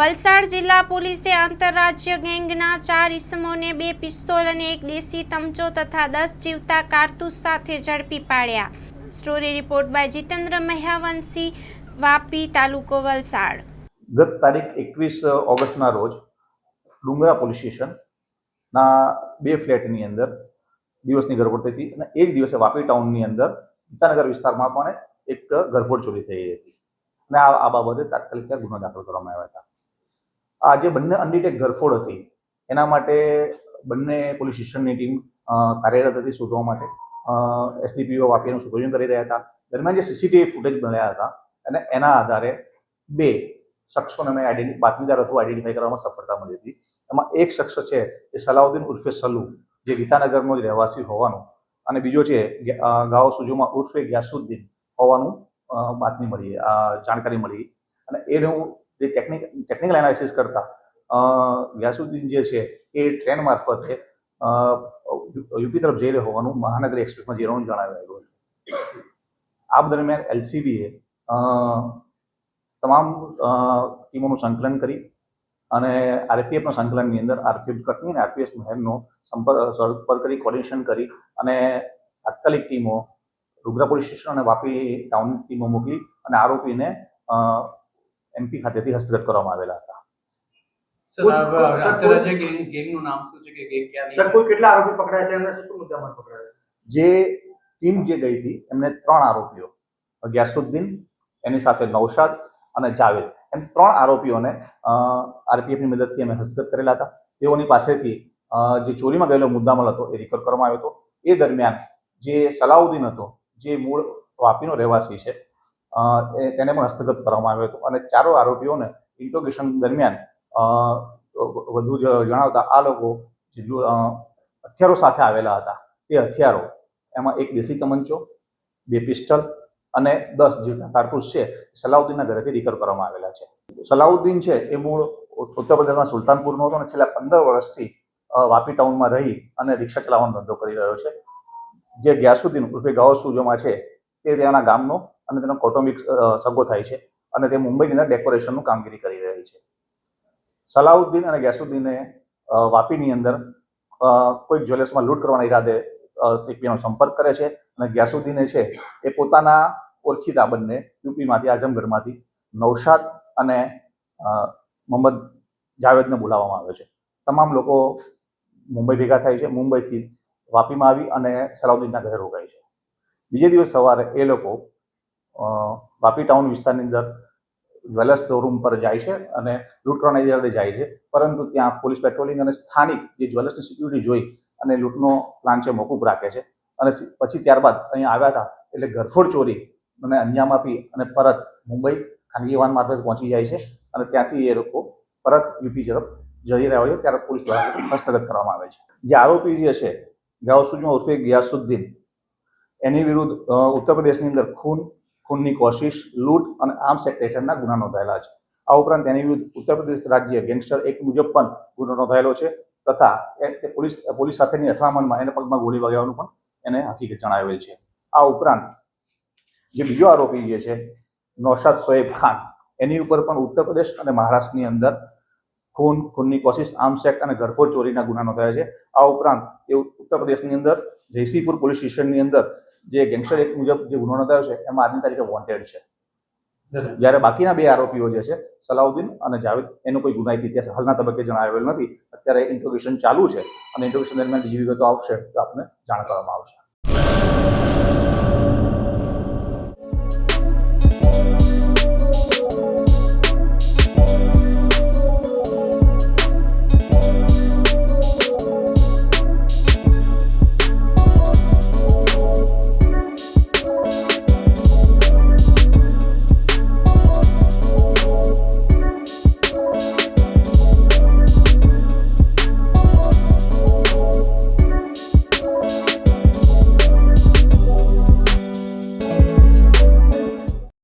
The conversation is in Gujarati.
વલસાડ જિલ્લા પોલીસે આંતરરાજ્ય ગેંગના ચાર ઇસમોને બે પિસ્તોલ અને એક દેશી તમચો તથા દસ જીવતા કારતૂસ સાથે ઝડપી પાડ્યા. Story report by Jitendra Mahyavanshi Vapi તાલુકો વલસાડ. ગત તારીખ એકવીસ ઓગસ્ટના રોજ ડુંગરા પોલીસ સ્ટેશનના બે ફ્લેટની અંદર દિવસની ગરબડ થઈ અને એ જ દિવસે વાપી ટાઉનની અંદર ગીતાનગર વિસ્તારમાં પણ એક ગરફોડ ચોરી થઈ હતી. અને આ બાબતે તાત્કાલિક ગુનો દાખલ કરવામાં આવ્યા હતા. આ જે બંને અનડિટેક ગરફોડ હતી, એના માટે બંને પોલીસ સ્ટેશનની ટીમ કાર્યરત હતી શોધવા માટે. એસડીપીઓ વાપીનું સુપરવિઝન કરી રહ્યા હતા. દરમિયાન જે સીસીટીવી ફૂટેજ મળ્યા હતા, અને એના આધારે બે શખ્સોને અમે આઈડેન્ટિ, બાતમીદાર અથવા આઈડેન્ટિફાઈ કરવામાં સફળતા મળી હતી. એમાં એક શખ્સ છે, એ સલાઉદ્દીન ઉર્ફે સલુ, જે ગીતાનગરનો જ રહેવાસી હોવાનું, અને બીજો છે ગાઓ સુજુમાં ઉર્ફે ગ્યાસુદ્દીન હોવાનું બાતમી મળી જાણકારી મળી. અને એનું જે ટેકનિક ટેકનિકલ એનાલિસિસ કરતા વ્યાસુદ્દીન જે છે, એ ટ્રેન મારફતે યુપી તરફ જઈ રહ્યો હોવાનું મહાનગર એક્સપ્રેસમાં જઈ રહ્યું જણાવાયું છે આ દરમિયાન એલસીબીએ તમામ ટીમોનું સંકલન કરી અને આરપીએફના સંકલનની અંદર આરપીએફ કટની અને આરપીએફ મહેરનો સંપર્ક પર કરી કોર્ડિનેશન કરી અને તાત્કાલિક ટીમો રૂગરા પોલીસ સ્ટેશન અને વાપી ટાઉન ટીમો મોકલી અને આરોપીને એમપી ખાતેથી હસ્તગત કરવામાં આવેલા હતા. સર આ કોઈ- સર, આંતરરાજ્ય ગેંગ ગેંગનું નામ શું છે કે ગેંગ ક્યાંની સર કુલ કેટલા આરોપી પકડાયા છે? અને શું મુદ્દામાં પકડાયા છે? જે ટીમ જે ગઈ હતી એમને ત્રણ આરોપીઓ. ગ્યાસુદ્દીન એની સાથે નૌશાદ અને જાવેદ. એમ ત્રણ આરોપીઓને આરપીએફની મદદથી અમે હસ્તગત કરેલા હતા. તેઓની પાસેથી જે ચોરીમાં ગયેલો મુદ્દામાલ હતો એ રિકવર કરવામાં આવ્યો હતો. એ દરમિયાન જે સલાઉદ્દીન હતો જે મૂળ વાપીનો રહેવાસી છે તેને પણ હસ્તગત કરવામાં આવ્યો હતો. અને ચારો આરોપીઓને ઇન્ટ્રોગેશન દરમિયાન વધુ જણાવતા આ લોકો હથિયારો સાથે આવેલા હતા. તે હથિયારો એમાં એક દેશી તમંચો બે પિસ્ટલ અને દસ જેટલા કારતૂસ છે સલાઉદ્દીનના ઘરેથી રિકવર કરવામાં આવેલા છે. સલાઉદ્દીન છે એ મૂળ ઉત્તર પ્રદેશના સુલતાનપુરનો હતો અને છેલ્લા પંદર વર્ષથી વાપી ટાઉનમાં રહી અને રિક્ષા ચલાવવાનો ધંધો કરી રહ્યો છે. જે ગ્યાસુદ્દીન ઉર્ફે ગાઉસુજોમાં છે, તે ત્યાંના ગામનો અને તેનો કૌટુંબિક સગો થાય છે અને તે મુંબઈની અંદર ડેકોરેશનનું કામગીરી કરી રહી છે. સલાઉદ્દીન અને ગેસુદ્દીને વાપીની અંદર કોઈક જ્વેલર્સમાં લૂંટ કરવાના ઈરાદે અ, સંપર્ક કરે છે અને ગ્યાસુદ્દીને છે એ પોતાના ઓળખીતા બંને યુપીમાંથી આઝમગઢમાંથી નૌશાદ અને મોહમ્મદ જાવેદને બોલાવવામાં આવે છે. તમામ લોકો મુંબઈ ભેગા થાય છે મુંબઈથી વાપીમાં આવી અને સલાઉદ્દીનના ઘરે રોકાય છે. બીજે દિવસ સવારે એ લોકો વાપી ટાઉન વિસ્તારની અંદર જ્વેલર્સ શોરૂમ પર જાય છે અને લૂંટ કરવાના ઈરાદે જાય છે. પરંતુ ત્યાં પોલીસ પેટ્રોલિંગ અને સ્થાનિક જે જ્વેલર્સની સિક્યુરિટી જોઈ અને લૂંટનો પ્લાન છે મોકૂફ રાખે છે. અને પછી ત્યારબાદ અહીંયા આવ્યા હતા એટલે ઘરફોડ ચોરી અને અંજામ આપી અને પરત મુંબઈ ખાનગી વાહન મારફત પહોંચી જાય છે અને ત્યાંથી એ લોકો પરત યુપી તરફ જઈ રહ્યા હોય ત્યારે પોલીસ દ્વારા હસ્તગત કરવામાં આવે છે. જે આરોપી જે છે, ગાઉસુજમાં ઉર્ફે ગિયાસુદ્દીન, એની વિરુદ્ધ ઉત્તર પ્રદેશની અંદર ખૂન ખૂનની કોશિશ, લૂંટ અને આર્મ્સ એક્ટ હેઠળના ગુના નોંધાયેલા છે. આ ઉપરાંત તેની વિરુદ્ધ ઉત્તર પ્રદેશ રાજ્ય ગેંગસ્ટર એક્ટ મુજબ પણ ગુનો નોંધાયેલો છે તથા તે પોલીસ પોલીસ સાથેની અથડામણમાં એને પગમાં ગોળી વાગ્યાનું પણ એને હકીકત જણાવેલ છે. આ ઉપરાંત જે બીજો આરોપી જે છે, નૌશાદ સોએબ ખાન, એની ઉપર પણ ઉત્તર પ્રદેશ અને મહારાષ્ટ્રની અંદર ખૂન, ખૂનની કોશિશ આર્મ્સ એક્ટ અને ઘરફોડ ચોરીના ગુના નોંધાયા છે. આ ઉપરાંત એ ઉત્તર પ્રદેશની અંદર જયસિંહપુર પોલીસ સ્ટેશનની અંદર જે ગેંગસ્ટર એક મુજબ જે ગુનો નોંધાયો છે એમાં આજની તારીખે વોન્ટેડ છે. જ્યારે બાકીના બે આરોપીઓ જે છે સલાઉદ્દીન અને જાવેદ એનો કોઈ ગુનાહિત ઇતિહાસ હાલના તબક્કે જણાવેલ નથી. અત્યારે ઇન્ટ્રોગેશન ચાલુ છે અને ઇન્ટ્રોગેશન દરમિયાન બીજી વિગતો આવશે તો આપને જાણ કરવામાં આવશે.